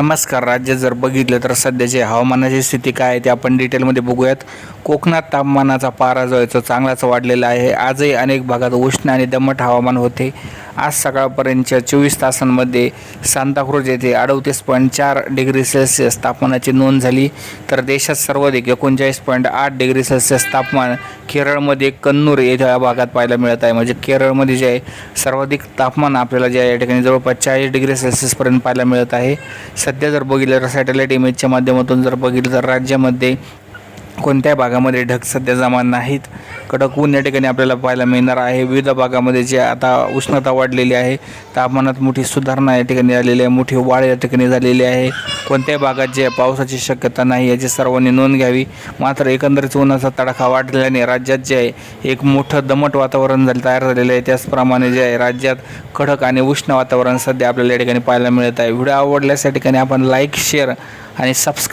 नमस्कार राज्य जर बघितलं तर सध्याची हवामानाची स्थिती काय आहे ते आपण डिटेलमध्ये बघूयात. कोकणात तापमानाचा पारा जो आहे तो चांगलाच वाढलेला आहे. आजही अनेक भागात उष्ण आणि दमट हवामान होते. आज सकाळपर्यंतच्या चोवीस तासांमध्ये सांताक्रूज येथे अडतीस पॉईंट चार डिग्री सेल्सिअस तापमानाची नोंद झाली. तर देशात सर्वाधिक एकोणचाळीस पॉईंट आठ डिग्री सेल्सिअस तापमान केरळमध्ये कन्नूर येथे या भागात पाहायला मिळत आहे. म्हणजे केरळमध्ये जे आहे सर्वाधिक तापमान आपल्याला जे आहे या ठिकाणी जवळपास चाळीस डिग्री सेल्सिअसपर्यंत पाहायला मिळत आहे. सध्या जर बघितलं तर सॅटेलाईट इमेजच्या माध्यमातून जर बघितलं तर राज्यामध्ये कोणत्या भागामध्ये ढग सध्या जमा नाहीत? कडक ऊन या ठिकाणी आपल्याला पाहायला मिळणार आहे. विविध भागामध्ये जे आता उष्णता वाढलेली आहे तापमानात मोठी सुधारणा या ठिकाणी झालेली आहे. मोठी वाढ या ठिकाणी झालेली आहे. कोणत्याही भागात जे पावसाची शक्यता नाही याची सर्वांनी नोंद घ्यावी. मात्र एकंदरीत उन्हाचा तडाखा वाढल्याने राज्यात जे आहे एक मोठं दमट वातावरण झालं तयार झालेलं आहे. त्याचप्रमाणे जे आहे राज्यात कडक आणि उष्ण वातावरण सध्या आपल्याला या ठिकाणी पाहायला मिळत आहे. व्हिडिओ आवडल्यास या ठिकाणी आपण लाईक शेअर आणि सबस्क्राईब